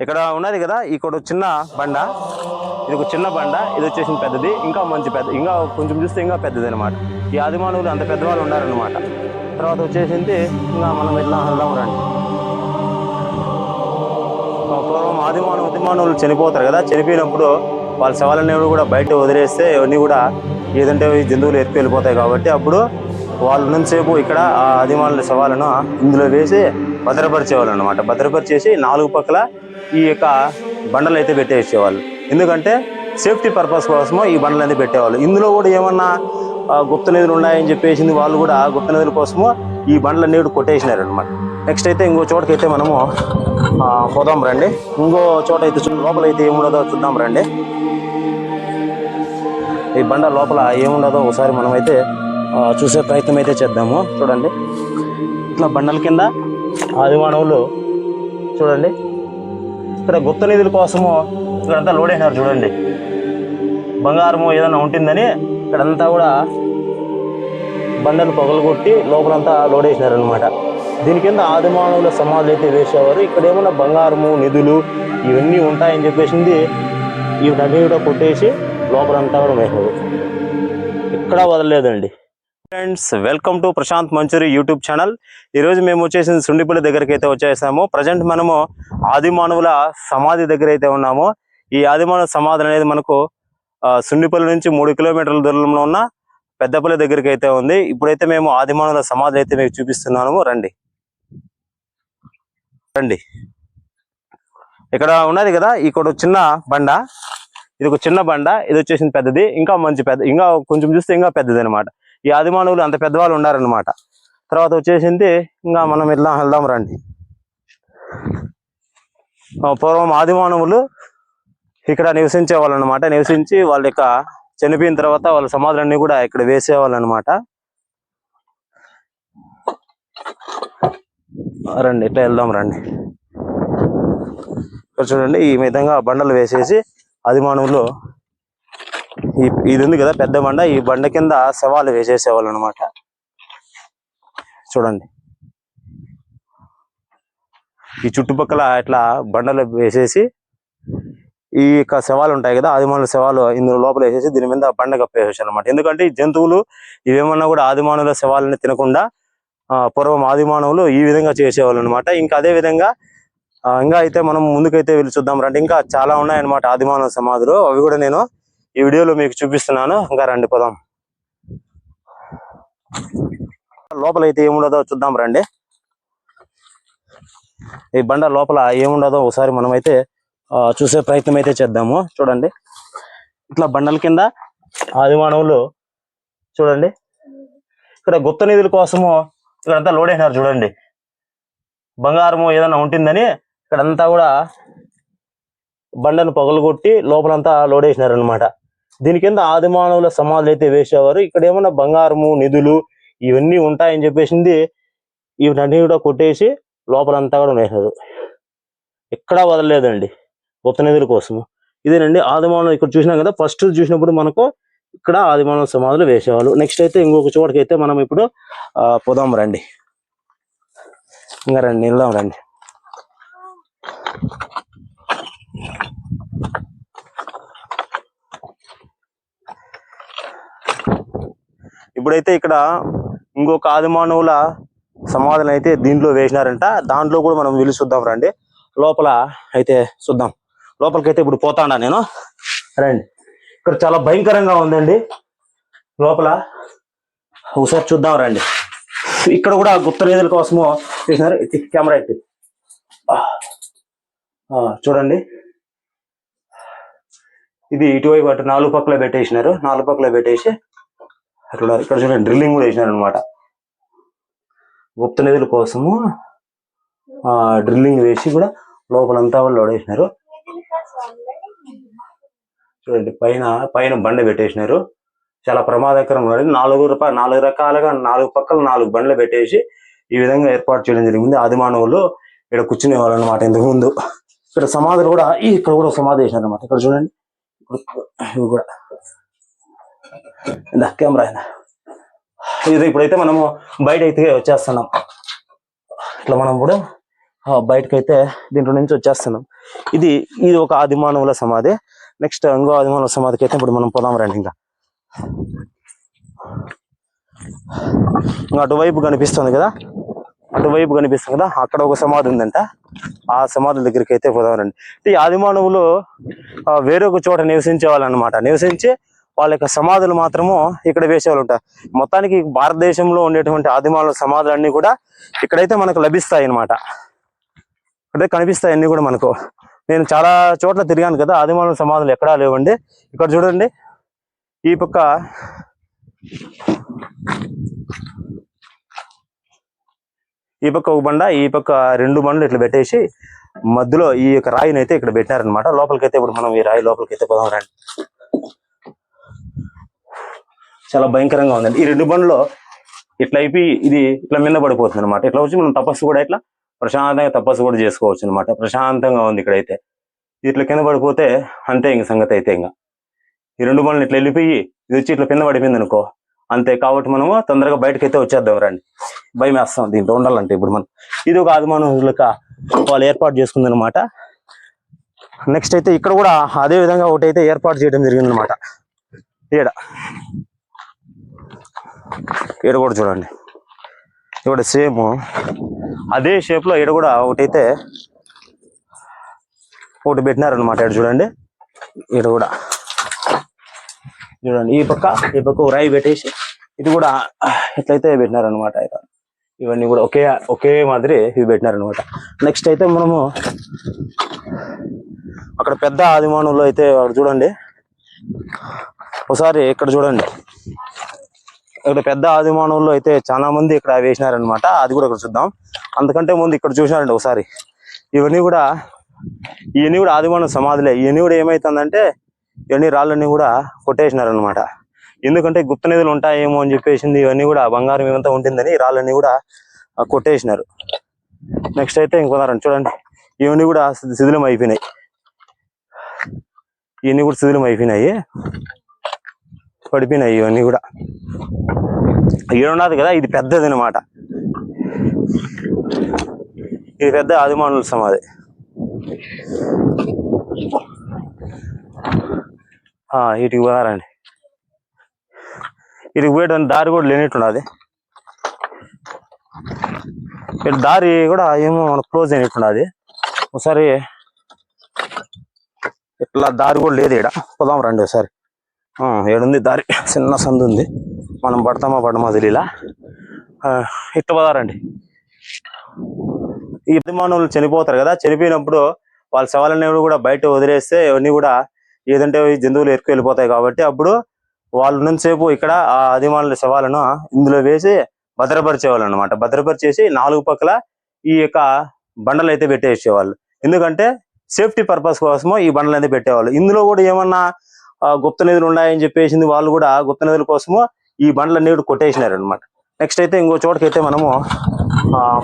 ఇక్కడ ఉన్నది కదా ఇక్కడ ఒక చిన్న బండ. ఇది ఒక చిన్న బండ ఇది వచ్చేసి పెద్దది ఇంకా మంచి పెద్ద ఇంకా కొంచెం చూస్తే ఇంకా పెద్దది అనమాట ఈ ఆదిమానవులు అంత పెద్దవాళ్ళు ఉన్నారనమాట తర్వాత వచ్చేసింది ఇంకా మనం ఇట్లా వెళ్దాం రండి. పూర్వం ఆదిమానవ ఆదిమానవులు చనిపోతారు కదా చనిపోయినప్పుడు వాళ్ళ శవాలన్నీ కూడా బయట వదిలేస్తే ఇవన్నీ కూడా ఏదంటే ఈ జంతువులు ఎత్తుకు వెళ్ళిపోతాయి కాబట్టి అప్పుడు వాళ్ళు ఉన్నంతసేపు ఇక్కడ ఆ ఆదిమానుల శవాలను ఇందులో వేసి భద్రపరిచేవాళ్ళు అనమాట భద్రపరిచేసి నాలుగు పక్కల ఈ యొక్క బండలు అయితే పెట్టేసేవాళ్ళు. ఎందుకంటే సేఫ్టీ పర్పస్ కోసమో ఈ బండలు అయితే పెట్టేవాళ్ళు. ఇందులో కూడా ఏమన్నా గుప్త నిధులు ఉన్నాయని చెప్పేసింది వాళ్ళు కూడా గుప్త నిధుల కోసము ఈ బండ్లన్నీ కూడా కొట్టేసినారు అనమాట నెక్స్ట్ అయితే ఇంకో చోటకైతే మనము పోదాం రండి. ఇంకో చోట అయితే లోపల అయితే ఏముండదో చూద్దాం రండి. ఈ బండ లోపల ఏముండదో ఒకసారి మనమైతే చూసే ప్రయత్నం అయితే చేద్దాము. చూడండి. ఇట్లా బండల కింద ఆదిమానవులు చూడండి. ఇక్కడ గుప్త నిధుల కోసము ఇక్కడంతా లోడ్ అయినారు చూడండి. బంగారము ఏదైనా ఉంటుందని ఇక్కడంతా కూడా బండలు పగలగొట్టి లోపలంతా లోడ్ వేసినారనమాట దీని కింద ఆదిమానవుల సమాధులు అయితే వేసేవారు. ఇక్కడ ఏమన్నా బంగారము నిధులు ఇవన్నీ ఉంటాయని చెప్పేసింది ఇవన్నీ కూడా కొట్టేసి లోపలంతా కూడా వేసినారు ఇక్కడ వదలలేదండి. Friends welcome to Prashant Manchuri YouTube channel ఈరోజు మేము వచ్చేసి సుండిపల్లి దగ్గరికి అయితే వచ్చేసాము. ప్రజెంట్ మనము ఆదిమానవుల సమాధి దగ్గర అయితే ఉన్నాము. ఈ ఆదిమానవ సమాధి అనేది మనకు సుండిపల్లి నుంచి మూడు కిలోమీటర్ల దూరంలో ఉన్న పెద్దపల్లి దగ్గరికి అయితే ఉంది. ఇప్పుడైతే మేము ఆదిమానవుల సమాధి అయితే మీకు చూపిస్తున్నాము. రండి. రండి. ఇక్కడ ఉన్నది కదా ఇక్కడ చిన్న బండ. ఇది ఒక చిన్న బండ. ఇది వచ్చేసి పెద్దది. ఇంకా మంచి పెద్ద ఇంకా కొంచెం చూస్తే ఇంకా పెద్దది అనమాట ఈ ఆదిమానవులు అంత పెద్దవాళ్ళు ఉన్నారనమాట తర్వాత వచ్చేసింది ఇంకా మనం ఇట్లా వెళ్దాం రండి. పూర్వం ఆదిమానవులు ఇక్కడ నివసించే వాళ్ళు అనమాట నివసించి వాళ్ళ యొక్క చనిపోయిన తర్వాత వాళ్ళ సమాధులన్నీ కూడా ఇక్కడ వేసేవాళ్ళు అనమాట రండి ఇట్లా వెళ్దాం రండి. ఇక్కడ చూడండి ఈ విధంగా బండలు వేసేసి ఆదిమానవులు ఈ ఇది ఉంది కదా పెద్ద బండ. ఈ బండ కింద శవాలు వేసేసేవాళ్ళు అనమాట చూడండి. ఈ చుట్టుపక్కల ఇట్లా బండలు వేసేసి ఈ యొక్క శవాలు ఉంటాయి కదా ఆదిమానుల శవాలు ఇందులో లోపల వేసేసి దీని మీద బండ కప్పేసేసి అనమాట ఎందుకంటే ఈ జంతువులు ఇవేమన్నా కూడా ఆదిమానుల శవాలని తినకుండా పూర్వం ఆదిమానవులు ఈ విధంగా చేసేవాళ్ళు అనమాట ఇంకా అదే విధంగా ఇంకా అయితే మనం ముందుకైతే వెళ్ళి చూద్దాం రండి. ఇంకా చాలా ఉన్నాయన్నమాట ఆదిమానవ సమాధులు. అవి కూడా నేను ఈ వీడియోలో మీకు చూపిస్తున్నాను. ఇంకా రండి పోదాం. లోపల అయితే ఏముండదో చూద్దాం రండి. ఈ బండ లోపల ఏముండదో ఒకసారి మనమైతే చూసే ప్రయత్నం అయితే చేద్దాము. చూడండి. ఇట్లా బండల కింద ఆదిమానవులు చూడండి. ఇక్కడ గుప్త నిధుల కోసము ఇక్కడంతా లోడ్ అయినారు చూడండి. బంగారము ఏదైనా ఉంటుందని ఇక్కడంతా కూడా బండను పగలగొట్టి లోపలంతా లోడ్ వేసినారు అనమాట దీని కింద ఆదిమానవుల సమాధులు అయితే వేసేవారు. ఇక్కడ ఏమన్నా బంగారము నిధులు ఇవన్నీ ఉంటాయని చెప్పేసింది ఇవన్నీ కూడా కొట్టేసి లోపలంతా కూడా ఉండేసారు ఎక్కడా వదలలేదండి గుప్త నిధుల కోసము ఇదేనండి ఆదిమానవులు ఇక్కడ చూసినాం కదా ఫస్ట్ చూసినప్పుడు మనకు ఇక్కడ ఆదిమానవ సమాధులు వేసేవాళ్ళు. నెక్స్ట్ అయితే ఇంకొక చోటకైతే అయితే మనం ఇప్పుడు పోదాం రండి. ఇంకా రండి వెళ్దాం రండి. ఇప్పుడైతే ఇక్కడ ఇంకొక ఆదిమానవుల సమాధులు అయితే దీంట్లో వేసినారంట. దాంట్లో కూడా మనం వెళ్ళి చూద్దాం రండి. లోపల అయితే చూద్దాం. లోపలికైతే ఇప్పుడు పోతాడా నేను? రండి. ఇక్కడ చాలా భయంకరంగా ఉందండి. లోపల ఒకసారి చూద్దాం రండి. ఇక్కడ కూడా గుప్త నిధుల కోసము చేసినారు కెమెరా ఎత్తి ఆ, చూడండి. ఇది ఇటువైపు అటు నాలుగు పక్కల పెట్టేసినారు. నాలుగు పక్కల పెట్టేసి అట్లా ఇక్కడ చూడండి డ్రిల్లింగ్ కూడా వేసినారు అనమాట గుప్త నిధుల కోసము డ్రిల్లింగ్ వేసి కూడా లోపలంతా వాళ్ళు లోడేసినారు చూడండి పైన పైన బండ పెట్టేసినారు. చాలా ప్రమాదకరం నాలుగు రూపాయలు నాలుగు రకాలుగా నాలుగు పక్కల నాలుగు బండ్లు పెట్టేసి ఈ విధంగా ఏర్పాటు చేయడం జరిగింది. ఆదిమానవులు ఇక్కడ కూర్చునే వాళ్ళు అనమాట ఇంతకు ముందు ఇక్కడ సమాధులు కూడా ఈ ఇక్కడ కూడా సమాధి చేసినారు అనమాట ఇక్కడ చూడండి ఇప్పుడు ఇవి కూడా. ఇందా కెమెరా అయినా. ఇది ఇప్పుడైతే మనము బయట అయితే వచ్చేస్తున్నాం. ఇట్లా మనం కూడా బయటకైతే దీంట్లో నుంచి వచ్చేస్తున్నాం. ఇది ఇది ఒక ఆదిమానవుల సమాధి. నెక్స్ట్ ఇంకో ఆదిమానవుల సమాధికి అయితే ఇప్పుడు మనం పోదాం రండి ఇంకా. ఇంకా అటువైపు కనిపిస్తుంది కదా? అటువైపు కనిపిస్తుంది కదా? అక్కడ ఒక సమాధి ఉందంట. ఆ సమాధుల దగ్గరికి అయితే పోదాం రండి. ఈ ఆదిమానవులు వేరొక చోట నివసించే వాళ్ళు అనమాట నివసించి వాళ్ళ యొక్క సమాధులు మాత్రము ఇక్కడ వేసేవాళ్ళు ఉంటారు మొత్తానికి భారతదేశంలో ఉండేటువంటి ఆదిమానవ సమాధులన్నీ కూడా ఇక్కడైతే మనకు లభిస్తాయి అన్నమాట ఇక్కడే కనిపిస్తాయి అన్ని కూడా మనకు. నేను చాలా చోట్ల తిరిగాను కదా ఆదిమాల సమాధులు ఎక్కడా లేవండి. ఇక్కడ చూడండి ఈ పక్క ఈ పక్క ఒక బండ ఈ పక్క రెండు బండ్లు ఇట్లా పెట్టేసి మధ్యలో ఈ యొక్క రాయిని అయితే ఇక్కడ పెట్టారనమాట లోపలికైతే ఇప్పుడు మనం ఈ రాయి లోపలికైతే పోదాం రండి. చాలా భయంకరంగా ఉందండి. ఈ రెండు బండ్లో ఇట్లా అయిపోయి ఇది ఇట్లా మిన్న పడిపోతుంది అనమాట ఇట్లా వచ్చి మనం తపస్సు కూడా ఇట్లా ప్రశాంతంగా తపస్సు కూడా చేసుకోవచ్చు అనమాట ప్రశాంతంగా ఉంది ఇక్కడైతే. ఇట్లా కింద పడిపోతే అంతే ఇంక సంగతి అయితే ఇంకా. ఈ రెండు బండ్లు ఇట్లా వెళ్ళిపోయి ఇది వచ్చి ఇట్లా కింద పడిపోయింది అనుకో అంతే. కాబట్టి మనము తొందరగా బయటకు అయితే వచ్చేద్దాం రండి. భయం వేస్తాం దీంట్లో ఉండాలంటే ఇప్పుడు మనం. ఇది ఒక ఆదిమానవులక వాళ్ళు ఏర్పాటు చేసుకుందనమాట నెక్స్ట్ అయితే ఇక్కడ కూడా అదే విధంగా ఒకటి అయితే ఏర్పాటు చేయడం జరిగిందనమాట ఇక్కడ ఈడ కూడా చూడండి. ఇక్కడ సేమ్ అదే షేప్లో ఈడ కూడా ఒకటైతే ఒకటి పెట్టినారనమాట ఇక్కడ చూడండి. ఈడ కూడా. చూడండి ఈ పక్క ఈ పక్క రాయి పెట్టేసి ఇది కూడా ఇట్లయితే పెట్టినారనమాట ఇవన్నీ కూడా ఒకే ఒకే మాదిరి ఇవి పెట్టినారనమాట నెక్స్ట్ అయితే మనము అక్కడ పెద్ద ఆదిమానంలో అయితే అక్కడ చూడండి. ఒకసారి ఇక్కడ చూడండి. ఇక్కడ పెద్ద ఆదిమానంలో అయితే చాలా మంది ఇక్కడ వేసినారనమాట అది కూడా ఇక్కడ చూద్దాం. అందుకంటే ముందు ఇక్కడ చూసినారండి ఒకసారి. ఇవన్నీ కూడా ఇవన్నీ కూడా ఆదిమానవ సమాధులే. ఇవన్నీ కూడా ఏమైతుందంటే ఇవన్నీ రాళ్ళన్నీ కూడా కొట్టేసినారనమాట ఎందుకంటే గుప్త నిధులు ఉంటాయేమో అని చెప్పేసింది. ఇవన్నీ కూడా బంగారం ఇవంతా ఉంటుందని రాళ్ళని రాళ్ళన్నీ కూడా కొట్టేసినారు. నెక్స్ట్ అయితే ఇంకొన్నారండి చూడండి. ఇవన్నీ కూడా శిథిలం అయిపోయినాయి ఇవన్నీ కూడా శిథిలం అయిపోయినాయి పడిపోయినాయి ఇవన్నీ కూడా. ఉన్నది కదా ఇది పెద్దది అనమాట ఇది పెద్ద ఆదిమానుల సమాధి. ఆ, ఇటుకి పోయారండి ఇటుకి పోయేటువంటి దారి కూడా లేనట్టున్నది. ఇటు దారి కూడా ఏమో మనకు క్లోజ్ అయినట్టున్నది. ఒకసారి ఇట్లా దారి కూడా లేదు ఇక్కడ పోదాం రండి ఒకసారి. ఏడుంది దారి. చిన్న సందు ఉంది మనం పడతామా పడమా తెలియలా ఇట్ట పోదారండి. ఈ అభిమానులు చనిపోతారు కదా చనిపోయినప్పుడు వాళ్ళ శవాలన్నీ కూడా బయట వదిలేస్తే ఇవన్నీ కూడా ఏదంటే జంతువులు ఎరుకు వెళ్ళిపోతాయి కాబట్టి అప్పుడు వాళ్ళు ఉన్నంతసేపు ఇక్కడ ఆ అభిమానుల శవాలను ఇందులో వేసి భద్రపరిచేవాళ్ళు అనమాట భద్రపరిచేసి నాలుగు పక్కల ఈ యొక్క బండలు అయితే పెట్టేసేవాళ్ళు. ఎందుకంటే సేఫ్టీ పర్పస్ కోసము ఈ బండలు అయితే పెట్టేవాళ్ళు. ఇందులో కూడా ఏమన్నా గుప్త నిధులు ఉన్నాయని చెప్పేసింది వాళ్ళు కూడా గుప్త నిధుల కోసము ఈ బండ్లన్నీ కూడా కొట్టేసినారు అనమాట నెక్స్ట్ అయితే ఇంకో చోటకైతే మనము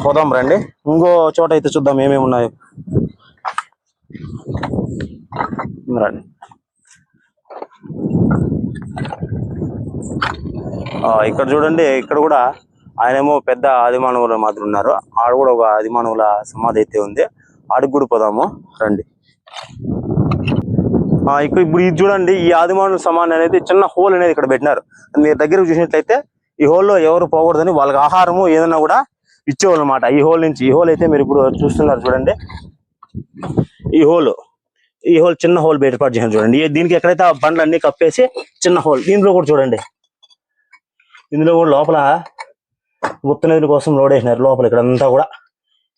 పోదాం రండి. ఇంకో చోట అయితే చూద్దాం ఏమేమి ఉన్నాయో. రండి. ఆ, ఇక్కడ చూడండి ఇక్కడ కూడా ఆయనేమో పెద్ద ఆదిమానవుల మాదిరి ఉన్నారు. ఆడ కూడా ఒక ఆదిమానవుల సమాధి అయితే ఉంది. ఆడికి కూడా పోదాము. రండి. ఇక్కడ ఇప్పుడు ఇది చూడండి ఈ ఆదిమానుల సమాన్ అనేది చిన్న హోల్ అనేది ఇక్కడ పెట్టినారు. మీరు దగ్గరకు చూసినట్లయితే ఈ హోల్లో ఎవరు పోకూడదని వాళ్ళకి ఆహారము ఏదైనా కూడా ఇచ్చేవాళ్ళు అనమాట ఈ హోల్ నుంచి ఈ హోల్ అయితే మీరు ఇప్పుడు చూస్తున్నారు చూడండి. ఈ హోల్ ఈ హోల్ చిన్న హోల్ ఏర్పాటు చేశాను చూడండి. దీనికి ఎక్కడైతే ఆ బండ్లు అన్ని కప్పేసి చిన్న హోల్ దీంట్లో కూడా చూడండి. ఇందులో కూడా లోపల గుప్త నిధుల కోసం లోడ్ వేసినారు లోపల ఇక్కడ అంతా కూడా.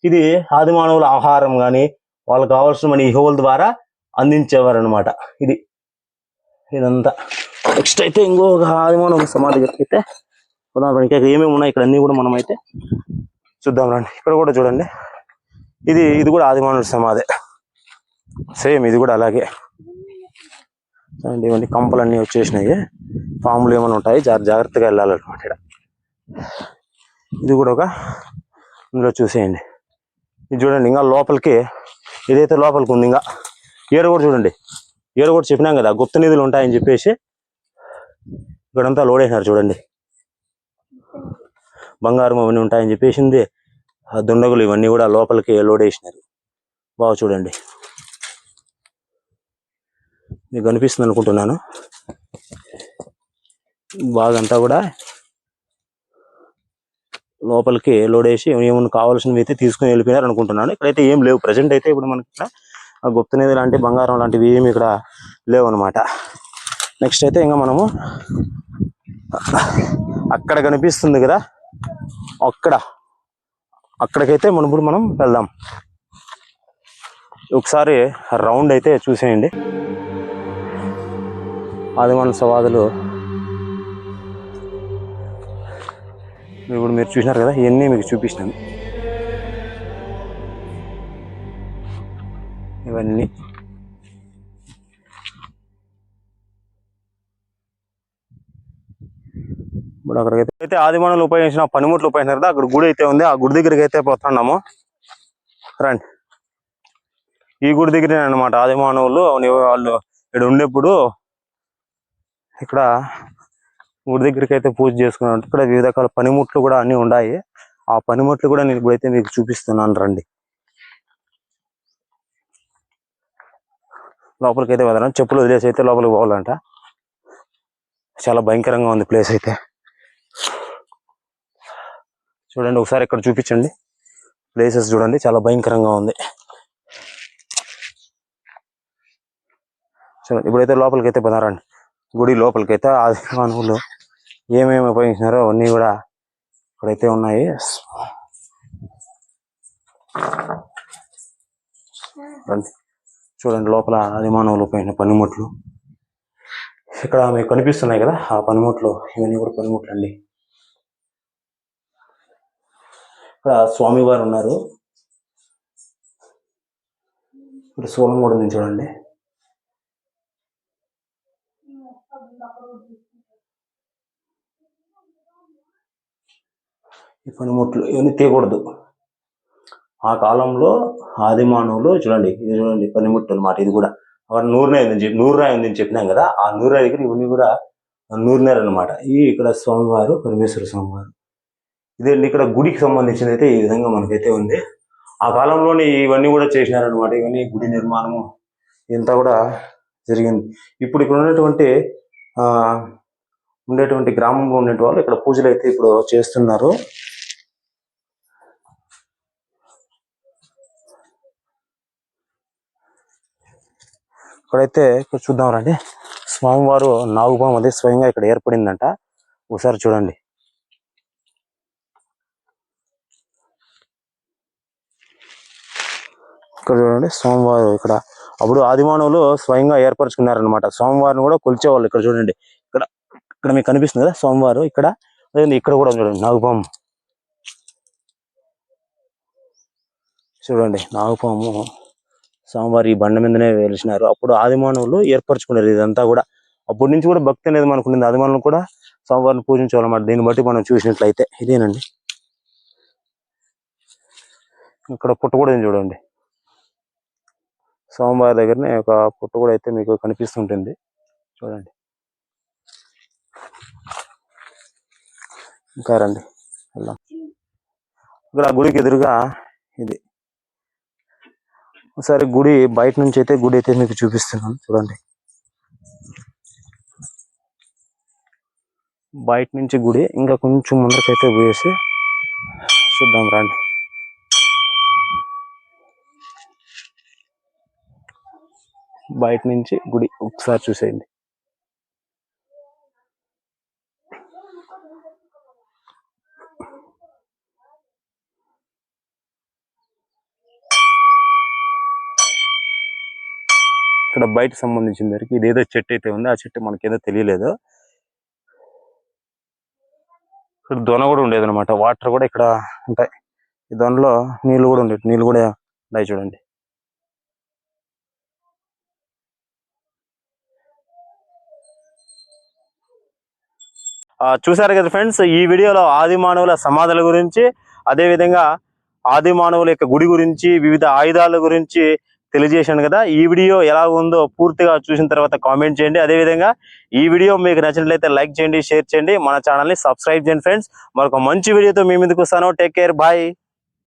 ఇది ఆదిమానవుల ఆహారం కానీ వాళ్ళకి కావాల్సిన ఈ హోల్ ద్వారా అందించేవారు అనమాట ఇది. ఇదంతా. నెక్స్ట్ అయితే ఇంకొక ఆదిమానం సమాధి అయితే ఉదాహరణ ఇంకా ఏమేమి ఉన్నాయి? ఇక్కడ అన్ని కూడా మనం అయితే చూద్దాం రండి. ఇక్కడ కూడా చూడండి. ఇది ఇది కూడా ఆదిమానవుల సమాధి. సేమ్ ఇది కూడా అలాగే. ఇవన్నీ కంపలు అన్నీ వచ్చేసినాయి. పాములు ఏమైనా ఉంటాయి? జాగ్ర- జాగ్రత్తగా వెళ్ళాలన్నమాట ఇక్కడ. ఇది కూడా ఒక ఇందులో చూసేయండి. ఇది చూడండి ఇంకా లోపలికి ఇదైతే లోపలికి ఉంది ఇంకా ఏడు కూడా చూడండి. ఏడు కూడా చెప్పినాం కదా గుప్త నిధులు ఉంటాయని చెప్పేసి ఇక్కడంతా లోడ్ వేసినారు చూడండి. బంగారం అవన్నీ ఉంటాయని చెప్పేసింది ఆ దుండగులు ఇవన్నీ కూడా లోపలికి లోడ్ వేసినారు. బాగా చూడండి. మీకు కనిపిస్తుంది అనుకుంటున్నాను. బాగా అంతా కూడా లోపలికి లోడ్ వేసి ఏమైనా కావాల్సినవి అయితే తీసుకుని వెళ్ళిపోయినారు అనుకుంటున్నాను. ఇక్కడైతే ఏం లేవు. ప్రజెంట్ అయితే ఇప్పుడు మనకి ఇక్కడ గుప్తనిధి లాంటి బంగారం లాంటివి ఏమి ఇక్కడ లేవు అనమాట నెక్స్ట్ అయితే ఇంకా మనము అక్కడ కనిపిస్తుంది కదా అక్కడ. అక్కడికైతే మనం మనం వెళ్దాం. ఒకసారి రౌండ్ అయితే చూసేయండి. ఆదిమాన సవాదులు ఇప్పుడు మీరు చూసినారు కదా ఇవన్నీ మీకు చూపించినాను ఇవన్నీ. ఇప్పుడు అక్కడికైతే అయితే ఆదిమానులు ఉపయోగించిన పనిముట్లు ఉపయోగించారు అక్కడ గుడి అయితే ఉంది. ఆ గుడి దగ్గరికి అయితే పోతున్నాము. రండి. ఈ గుడి దగ్గరే అనమాట ఆదిమానవులు వాళ్ళు ఇక్కడ ఉండేప్పుడు ఇక్కడ గుడి దగ్గరికి అయితే పూజ చేసుకున్నాను ఇక్కడ వివిధ రకాల పనిముట్లు కూడా అన్ని ఉన్నాయి. ఆ పనిముట్లు కూడా నేను ఇప్పుడైతే మీకు చూపిస్తున్నాను. రండి. లోపలికి అయితే వెళ్దాం. చెప్పులు వదిలేసి అయితే లోపలికి పోవాలంట. చాలా భయంకరంగా ఉంది ప్లేస్ అయితే. చూడండి ఒకసారి ఇక్కడ చూపించండి. ప్లేసెస్ చూడండి చాలా భయంకరంగా ఉంది. చూడండి ఇప్పుడైతే లోపలికి అయితే పోతారండి గుడి లోపలికి అయితే ఆదిమానవులు ఏమేమి ఉపయోగించినారో అవన్నీ కూడా ఇక్కడైతే ఉన్నాయి. రండి. చూడండి లోపల ఆది పోయిన పనిముట్లు. ఇక్కడ మీకు కనిపిస్తున్నాయి కదా ఆ పనిముట్లు. ఇవన్నీ కూడా పనిముట్లు అండి. ఇక్కడ స్వామివారు ఉన్నారు. ఇక్కడ సోలం కూడా ఉంది చూడండి. ఈ పనిముట్లు ఇవన్నీ తీయకూడదు. ఆ కాలంలో ఆదిమానవులు చూడండి ఇది చూడండి పనిముట్టు అన్నమాట ఇది కూడా. అక్కడ నూరునే ఉందని చెప్పి నూరురాయి ఉందని చెప్పినాం కదా ఆ నూరురాయి దగ్గర ఇవన్నీ కూడా నూరునేరు అనమాట ఈ ఇక్కడ స్వామివారు పరమేశ్వర స్వామివారు. ఇదండి ఇక్కడ గుడికి సంబంధించింది అయితే ఈ విధంగా మనకైతే ఉంది. ఆ కాలంలోనే ఇవన్నీ కూడా చేసినారనమాట ఇవన్నీ గుడి నిర్మాణము ఇంత కూడా జరిగింది. ఇప్పుడు ఇక్కడ ఉన్నటువంటి ఆ ఉండేటువంటి గ్రామంలో ఉండే వాళ్ళు ఇక్కడ పూజలు అయితే ఇప్పుడు చేస్తున్నారు. ఇక్కడైతే ఇక్కడ చూద్దాం రండి. స్వామివారు నాగుపాం అది స్వయంగా ఇక్కడ ఏర్పడిందంట. ఒకసారి చూడండి. ఇక్కడ చూడండి స్వామివారు ఇక్కడ. అప్పుడు ఆదిమానవులు స్వయంగా ఏర్పరచుకున్నారనమాట స్వామివారిని కూడా కొలిచేవాళ్ళు ఇక్కడ చూడండి. ఇక్కడ ఇక్కడ మీకు కనిపిస్తుంది కదా స్వామివారు ఇక్కడ. ఇక్కడ కూడా చూడండి నాగుపాము చూడండి నాగుపాము స్వామివారి ఈ బండ మీదనే వెలిసినారు అప్పుడు ఆదిమానవులు ఏర్పరచుకున్నారు ఇదంతా కూడా. అప్పటి నుంచి కూడా భక్తి అనేది మనకు ఉంది ఆదిమానులు కూడా స్వామివారిని పూజించాలన్నమాట దీన్ని బట్టి మనం చూసినట్లయితే ఇదేనండి. ఇక్కడ పుట్ట కూడా చూడండి. స్వామివారి దగ్గరనే ఒక పుట్ట కూడా అయితే మీకు కనిపిస్తుంటుంది. చూడండి. ఇంకా రండి. వెళ్దాం. ఇక్కడ గుడికి ఎదురుగా ఇది. ఒకసారి గుడి బయట నుంచి అయితే గుడి అయితే మీకు చూపిస్తున్నాను. చూడండి. బయట నుంచి గుడి ఇంకా కొంచెం ముందరకైతే పోయేసి చూద్దాం రండి. బయట నుంచి గుడి ఒకసారి చూసేయండి. ఇక్కడ బయట సంబంధించిన మేరకు ఇదేదో చెట్టు అయితే ఉంది. ఆ చెట్టు మనకేదో తెలియలేదు. ఇక్కడ దొన కూడా ఉండేది అనమాట వాటర్ కూడా ఇక్కడ ఉంటాయి. ఈ దొనలో నీళ్ళు కూడా ఉండేవి నీళ్ళు కూడా ఉన్నాయి చూడండి. ఆ, చూశారు కదా ఫ్రెండ్స్ ఈ వీడియోలో ఆది మానవుల సమాధుల గురించి అదే విధంగా ఆది మానవుల యొక్క గుడి గురించి వివిధ ఆయుధాల గురించి తెలియజేశాను కదా. ఈ వీడియో ఎలా ఉందో పూర్తిగా చూసిన తర్వాత కామెంట్ చేయండి. అదే విధంగా ఈ వీడియో మీకు నచ్చినట్లయితే లైక్ చేయండి షేర్ చేయండి. మన ఛానల్ని సబ్స్క్రైబ్ చేయండి ఫ్రెండ్స్. మరొక మంచి వీడియోతో మీ ముందుకు వస్తాను. Take care. బాయ్.